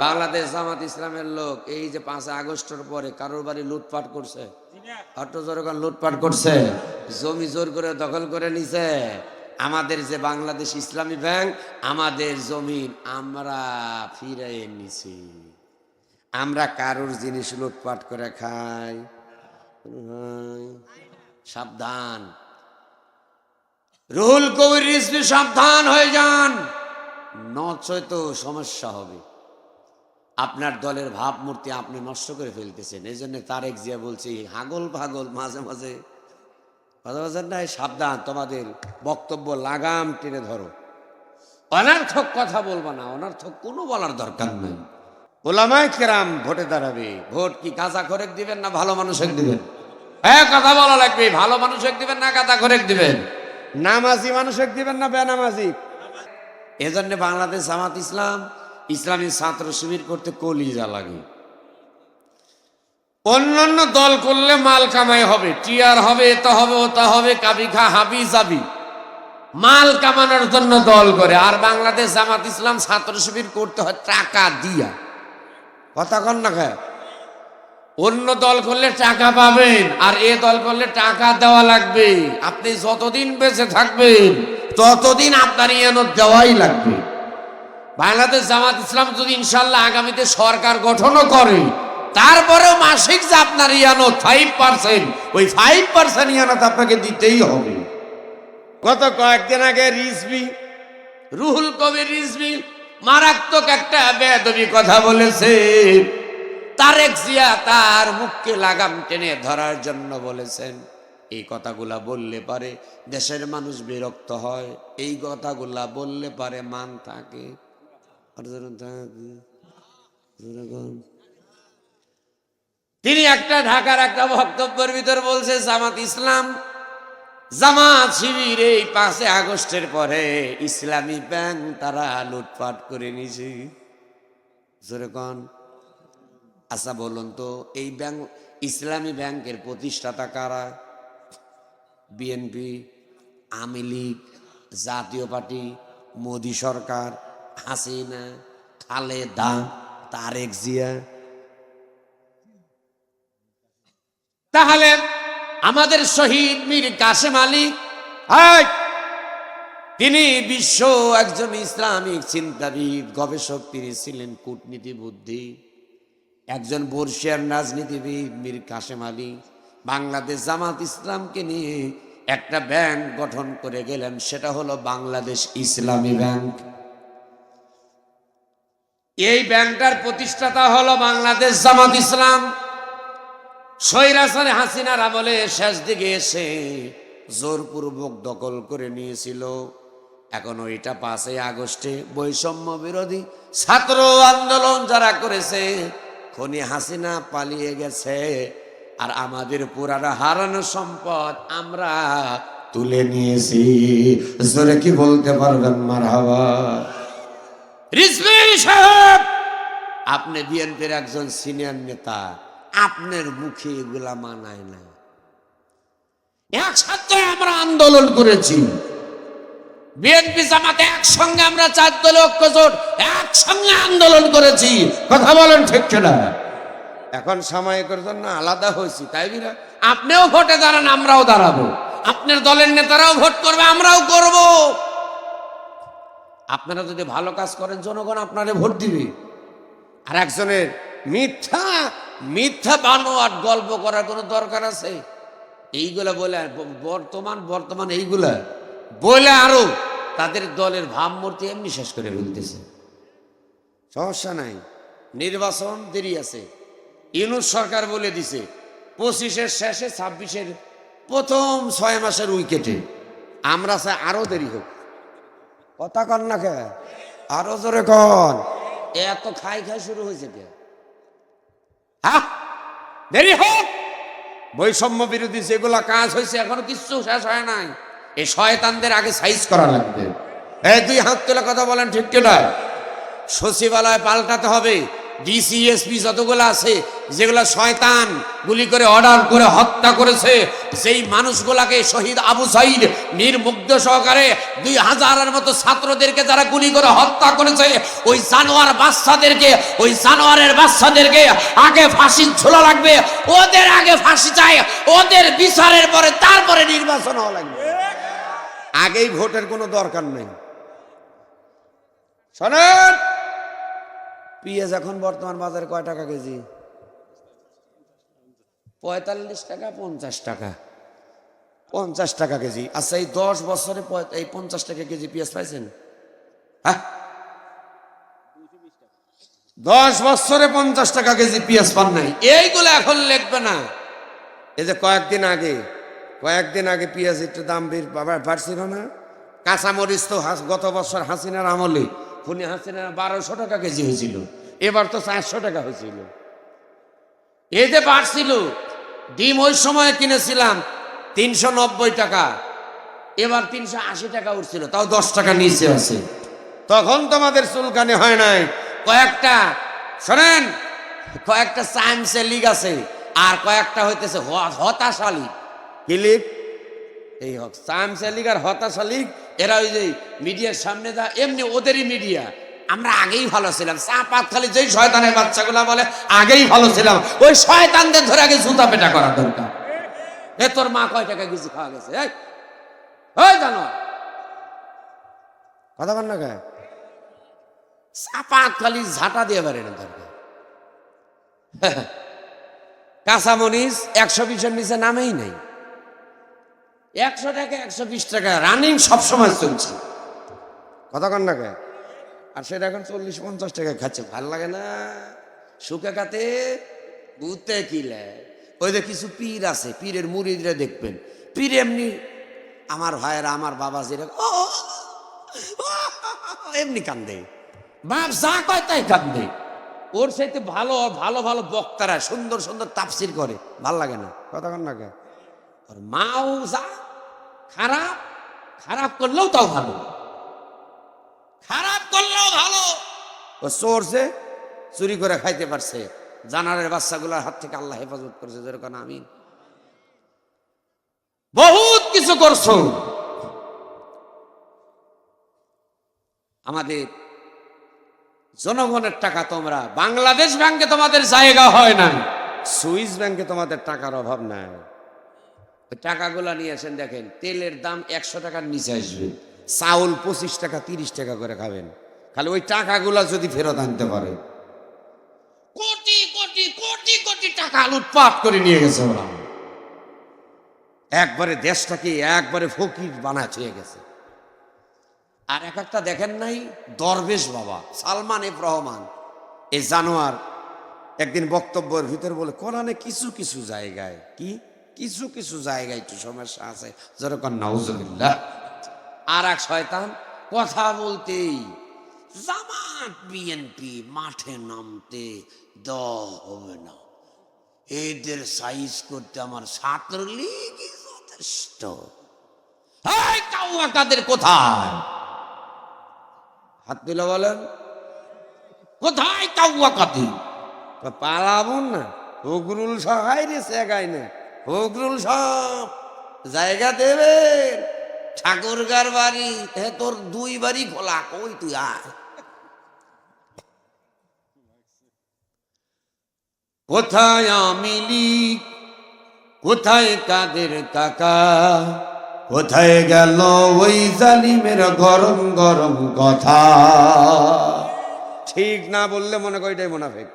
বাংলাদেশ জামাত ইসলামের লোক, এই যে পাঁচ আগস্টের পরে কারোর বাড়ি লুটপাট করছে? অটো লুটপাট করছে। জমি জোর করে দখল করে নিছে। আমাদের যে বাংলাদেশ ইসলামী ব্যাংক, আমাদের জমিন আমরা ফিরে নিছি। আমরা কারোর জিনিস লুটপাট করে খাই। সাবধান। রুহুল কবির সাবধান হয়ে যান। নচয় তো সমস্যা হবে। আপনার দলের ভাবমূর্তি আপনি নষ্ট করে ফেলতেছেন। এই জন্য তারেক জিয়া বলছি হাগল ফাগল মাঝে মাঝে। কথা বলছেন না? সাবধান, তোমাদের বক্তব্য লাগাম টেনে ধরো। অনার্থক কথা বলব না, অনার্থক কোনো বলার দরকার নেই। ওলামায় কেরাম ভোটে দাঁড়াবে। ভোট কি গাঁজা খরেক দিবেন না ভালো মানুষের দিবেন? হ্যাঁ কথা বলা লাগবে। ভালো মানুষের দিবেন না গাঁজা খরেক দিবেন? নামাজি মানুষের দিবেন না বেনামাজি? এজন্য বাংলাদেশ জামাত ইসলাম ইসলামী ছাত্র শিবির করতে কলিজা লাগে। অন্যান্য দল করলে মাল কামাই হবে, টিয়ার হবে এটা হবে ওটা হবে, কাবি খা, হাবি যাবি মাল কামানোর জন্য দল করে, আর বাংলাদেশ জামাত ইসলাম ছাত্র শিবির করতে হয় টাকা দিয়া। কথা কন না খায় অন্য দল করলে টাকা পাবেন, আর এ দল করলে টাকা দেওয়া লাগবে। আপনি যতদিন বেঁচে থাকবেন, ততদিন আপনার ইয়ানত দেওয়াই লাগবে। বাংলাদেশ জামাত ইসলাম যদি ইনশাল্লাহ আগামীতে সরকার গঠনও করে, তারপরেও মাসিক যে আপনার ইয়ানত ফাইভ পার্সেন্ট ওই ফাইভ পার্সেন্ট ইয়ানত আপনাকে দিতেই হবে। গত কয়েকদিন আগে রিজবি রুহুল কবির রিজবি মারাত্মক একটা বেদবি কথা বলেছে। তারেক জিয়া তার মুখকে লাগাম টেনে ধরার জন্য বলেছেন। এই কথাগুলা বললে পারে দেশের মানুষ বিরক্ত হয়, এই কথাগুলা বললে পারে মান থাকে। তিনি একটা ঢাকার একটা বক্তব্যের ভিতর বলছে, জামাত ইসলাম, জামাত শিবির এই পাঁচে আগস্টের পরে ইসলামী ব্যাংক তারা লুটপাট করে নিয়েছে। যেরকম আচ্ছা বলুন তো, এই ব্যাংক, ইসলামী ব্যাংকের প্রতিষ্ঠাতা কারা? BNP, Awami League, Jatiya party, Modi সরকার হাসিনা, খালেদা, তারেক জিয়া। তাহলে আমাদের শহীদ মীর কাসেম আলী তিনি বিশ্ব একজন ইসলামিক চিন্তাবিদ, গবেষক, তিনি ছিলেন কূটনীতি বুদ্ধি। একজন বর্ষিয়ার রাজনীতিবিদ মীর কাসেম আলী, বাংলাদেশ জামাত ইসলামকে নিয়ে একটা ব্যাংক গঠন করে গেলেন, সেটা হলো বাংলাদেশ ইসলামী ব্যাংক। এই ব্যাংকটার প্রতিষ্ঠাতা হলো বাংলাদেশ জামাত ইসলাম। সৈরাসারে হাসিনার আমলে শেষ দিকে এসে জোরপূর্বক দখল করে নিয়েছিল। এখন ওইটা পাঁচই আগস্টে বৈষম্য বিরোধী ছাত্র আন্দোলন যারা করেছে, খনি হাসিনা পালিয়ে গেছে। আর আমাদের পুরানো হারানো সম্পদ আমরা তুলে নিয়েছি। জোরে কি বলতে পারবেন মার হাওয়া রিজভি সাহেব। আপনি বিএনপির একজন সিনিয়র নেতা, আপনার মুখে এগুলা মানায় না। একসাথে আমরা আন্দোলন করেছি। বিএনপি জামাতে একসঙ্গে আমরা চার দলে ঐক্যজোট, একসঙ্গে আন্দোলন করেছি। কথা বলেন ঠিক না এখন সাময়িকের জন্য আলাদা হয়েছি, তাই না আপনিও ভোটে দাঁড়ান, আমরাও দাঁড়াবো। আপনার দলের নেতারাও ভোট করবে, আমরাও করব। আপনারা যদি ভালো কাজ করেন, জনগণ আপনারে ভোট দিবে। আর একজনের মিথ্যা মিথ্যা বানোয়াট গল্প করার কোনো দরকার আছে? এইগুলা বলে বর্তমান বর্তমান এইগুলা বলে আরও তাদের দলের ভাবমূর্তি এমনি শেষ করে ফেলতেছে। সমস্যা নাই। নির্বাচন দেরি আছে। ইউনুস সরকার বলে দিছে, পঁচিশের শেষে ছাব্বিশের প্রথম ছয় মাসের উইকেটে। আমরা চাই আরও দেরি হোক। কথা কন না কে? আরও জোরে কন। এত খাই খাই শুরু হয়েছে কে? হ্যাঁ দেরি হোক বৈষম্য বিরোধী যেগুলো কাজ হয়েছে এখনও কিচ্ছু শেষ হয় নাই। এই শয়তানদের আগে সাইজ করা লাগবে। এই দুই হাত তোলা কথা বলেন ঠিক কিনা সচিবালয় পাল্টাতে হবে। ডিসিএসপি যতগুলো আছে, যেগুলো শয়তান গুলি করে অর্ডার করে হত্যা করেছে সেই মানুষগুলাকে শহীদ আবু সাইদ মীর মুগ্ধ সহকারে দুই হাজারের মতো ছাত্রদেরকে যারা গুলি করে হত্যা করেছে, ওই জানোয়ার বাচ্চাদেরকে, ওই জানোয়ারের বাচ্চাদেরকে আগে ফাঁসি ঝোলা লাগবে, ওদের আগে ফাঁসি চাই, ওদের বিচারের পরে তারপরে নির্বাচন হওয়া লাগবে। আগেই ভোটের কোনো দরকার নেই। শোনেন! পিঁয়াজ এখন বর্তমান বাজারে কয় টাকা কেজি? পঁয়তাল্লিশ টাকা, পঞ্চাশ টাকা। পঞ্চাশ টাকা কেজি। আচ্ছা এই দশ বছরে এই পঞ্চাশ টাকা কেজি পেঁয়াজ পাইছেন? হ্যাঁ? দশ বছরে পঞ্চাশ টাকা কেজি পেঁয়াজ পান নাই। এইগুলো এখন লিখবে না। এই যে কয়েকদিন আগে কয়েকদিন আগে পেঁয়াজ একটু দাম বাড়ছিল না। কাঁচামরিচ তো গত বছর হাসিনার আমলে খুনি হাসিনার বারোশো টাকা কেজি হয়েছিল। এবার তো চারশো টাকা হয়েছিল। যে বাড়ছিল, ডিম ওই সময় কিনেছিলাম তিনশো নব্বই টাকা, এবার তিনশো আশি টাকা উঠছিল, তাও দশ টাকা নিচে আছে। তখন তোমাদের চুলকানি হয় নাই। কয়েকটা, শোনেন, কয়েকটা সায়েন্সে লিগ আছে, আর কয়েকটা হইতেছে হতাশালী হতাশা কি লিগ? এই হোক। সায়েন্সে লিগ আর হতাশা লিগ এরা ওই যে মিডিয়ার সামনে যা এমনি ওদেরই মিডিয়া। আমরা আগেই ভালো ছিলাম। চা পাত খালি যেই শয়তানের বাচ্চাগুলা বলে আগেই ভালো ছিলাম। ওই শয়তানদের ধরে আগে জুতা পেটা করা দরকার। এ তোর মা কয় টাকা কিছু খাওয়া গেছে? এই ওই জানো কথা বল না গায়ে চাপা খালি ঝাঁটা দিয়ে পারে না দরকার কাঁচামরিচ একশো বিশের নিচে নামেই নেই। একশো টাকা একশো বিশ টাকা। রানিং সবসময় চলছে। কথা কন না আর সেটা এখন চল্লিশ পঞ্চাশ টাকা খাচ্ছে। ভালো লাগে না। শুকে কাতে বুঝতে কিলে। ওই যে কিছু পীর আছে পীরের মুড়িদরা দেখবেন। পীর এমনি আমার ভাইয়েরা আমার বাবা যেরকম ও, এমনি কান্দে। বাপ যা কয় তাই কান্দে। ওর সাথে ভালো ভালো ভালো বক্তারা সুন্দর সুন্দর তাফসির করে। ভালো লাগে না। কথা কন না মাও যা খারাপ খারাপ করলেও তাও ভালো। খারাপ করলেও ভালো। ও চোরছে চুরি করে খাইতে পারছে, জানারের বাচ্চাগুলোর হাত থেকে আল্লাহ হেফাজত করছে যেরকম আমি বহুত কিছু করছ। আমাদের জনগণের টাকা তোমরা, বাংলাদেশ ব্যাংকে তোমাদের জায়গা হয় না সুইস ব্যাংকে তোমাদের টাকার অভাব নাই। টাকাগুলো নিয়ে আসেন, দেখেন, তেলের দাম একশো টাকার নিচে আসবে। চাউল পঁচিশ টাকা, তিরিশ টাকা করে খাবেন। খালি ওই টাকাগুলো যদি ফেরত আনতে পারে। কোটি কোটি কোটি কোটি টাকা লুটপাট করে নিয়ে গেছে ওরা। একবারে দেশটাকে একবারে ফকির বানায় ছুঁয়ে গেছে। আর এক একটা দেখেন নাই, দরবেশ বাবা, সালমান এফ রহমান। এই জানোয়ার একদিন বক্তব্যের ভিতরে বলে, কোরআনে কিছু কিছু জায়গায় কি কিছু কিছু জায়গায় একটু সমস্যা আছে। যেরকম নাউজুবিল্লাহ। আর এক শয়তান, কথা বলতেই জামাত বিএনপি মাঠে নামতে দ হবে না। এদের সাইজ করতে আমার ছাত্রলীগই যথেষ্ট। কাউয়া কাদের কোথায়? হাত তুলে বলেন। কোথায় কাউয়া কাদের পালাবো না। হগরুল সহায় রে সে সেগাই না হগরুল সব জায়গা দেবেন? ঠাকুরগার বাড়ি হে তোর দুই বাড়ি খোলা, কই তুই আয়। কোথায় আমিলি কোথায় কাদের কাকা কোথায় গেল ওই জালিমের গরম গরম কথা? ঠিক না বললে মনে করি এটাই মোনাফেক।